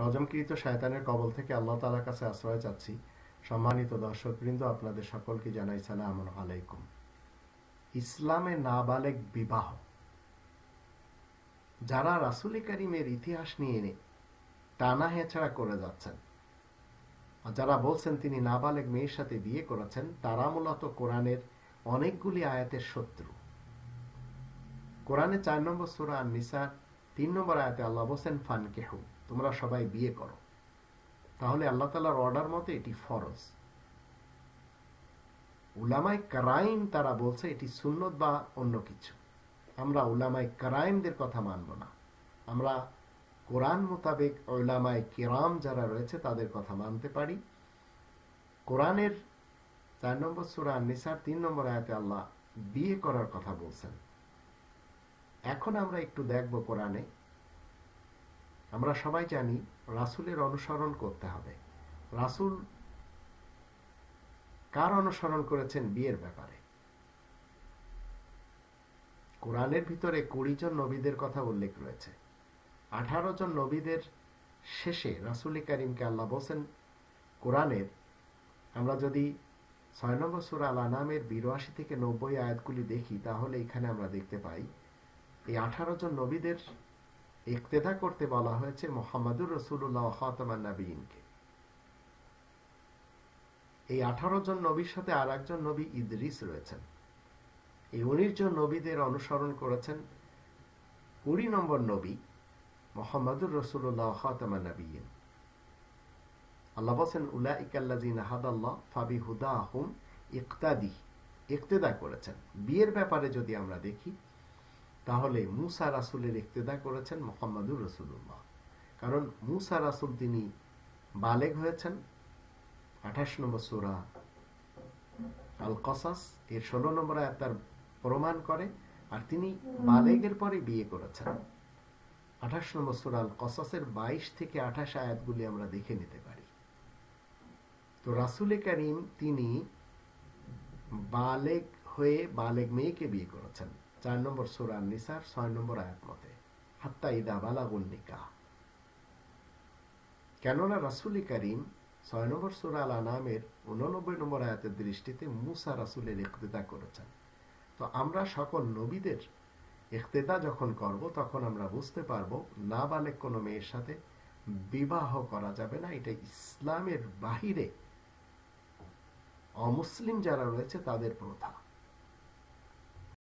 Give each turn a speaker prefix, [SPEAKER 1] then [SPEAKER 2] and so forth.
[SPEAKER 1] রজমকৃত শায়তানের কবল থেকে আল্লাহ তালার কাছে আশ্রয় চাচ্ছি। সম্মানিত দর্শকবৃন্দ, আপনাদের সকলকে জানাই সালাম আলাইকুম। ইসলামে নাবালেক বিবাহ। যারা রাসুল করিমের ইতিহাস নিয়ে টানা হেঁচড়া করে যাচ্ছেন যারা বলছেন তিনি নাবালেক মেয়ের সাথে বিয়ে করেছেন, তারা মূলত কোরআনের অনেকগুলি আয়াতের শত্রু। কোরআনে চার নম্বর সুরা নিসার তিন নম্বর আয়াতে আল্লাহ বলছেন ফান কেহু তোমরা সবাই বিয়ে করো। তাহলে আল্লাহ তালার অর্ডার মতে এটি ফরজ। উলামাই কারাইম তারা বলছে এটি সুন্নত বা অন্য কিছু। আমরা উলামাই কারাইমদের কথা মানব না। আমরা কোরআন মোতাবেক ওলামায় কেরাম যারা রয়েছে তাদের কথা মানতে পারি। কোরআনের চার নম্বর সুরা নিসার তিন নম্বর আয়াতে আল্লাহ বিয়ে করার কথা বলছেন। এখন আমরা একটু দেখব কোরআনে আমরা সবাই জানি রাসুলের অনুসরণ করতে হবে। রাসুল কার অনুসরণ করেছেন বিয়ের ব্যাপারে? কোরআনের ভিতরে কুড়ি জন নবীদের কথা উল্লেখ রয়েছে। আঠারো জন নবীদের শেষে রাসুল করিমকে আল্লাহ বলছেন, কোরআনের, আমরা যদি ছয় নম্বর সুরা আল আনামের বিরাশি থেকে নব্বই আয়াতগুলি দেখি, তাহলে এখানে আমরা দেখতে পাই, এই আঠারো জন নবীদের ইকতেদা করতে বলা হয়েছে মোহাম্মদুর রসুল্লাহ খাতমান নবীনকে এই আঠারো জন নবীর সাথে আর একজন নবী ইদরিস রয়েছেন। এই উনিশ জন নবীদের অনুসরণ করেছেন কুড়ি নম্বর নবী মোহাম্মদুর রসুল্লাহ খাতমান নবীন আল্লাহ বলছেন উলা ইকাল্লাজিন হাদাল্লাহ ফাবি হুদা আহম ইকতাদি ইকতেদা করেছেন। বিয়ের ব্যাপারে যদি আমরা দেখি তাহলে মুসা রাসুলের ইকতেদা করেছেন মোহাম্মদুর রসুল্লাহ কারণ মুসা রাসুল তিনি বালেগ হয়েছেন। আঠাশ নম্বর সুরা আল কসাস এর ষোলো নম্বর তার প্রমাণ করে, আর তিনি বালেগের পরে বিয়ে করেছেন। আঠাশ নম্বর সুরা আল কসাসের বাইশ থেকে আঠাশ আয়াতগুলি আমরা দেখে নিতে পারি। তো রাসুল করিম তিনি বালেগ হয়ে বালেগ মেয়েকে বিয়ে করেছেন। চার নম্বর সুরান নিসার ছয় নম্বর আয়াত মতে, হাত্তা ইদা বালাগুল নিকা কেননা রাসুল করিম ছয় নম্বর সুরা আল আনামের উননব্বই নম্বর আয়াতের দৃষ্টিতে মুসা রাসুলের ইকতেদা করেছেন। তো আমরা সকল নবীদের ইকতেদা যখন করব, তখন আমরা বুঝতে পারব, না বালেক কোনো মেয়ের সাথে বিবাহ করা যাবে না। এটা ইসলামের বাহিরে অমুসলিম যারা রয়েছে, তাদের প্রথা।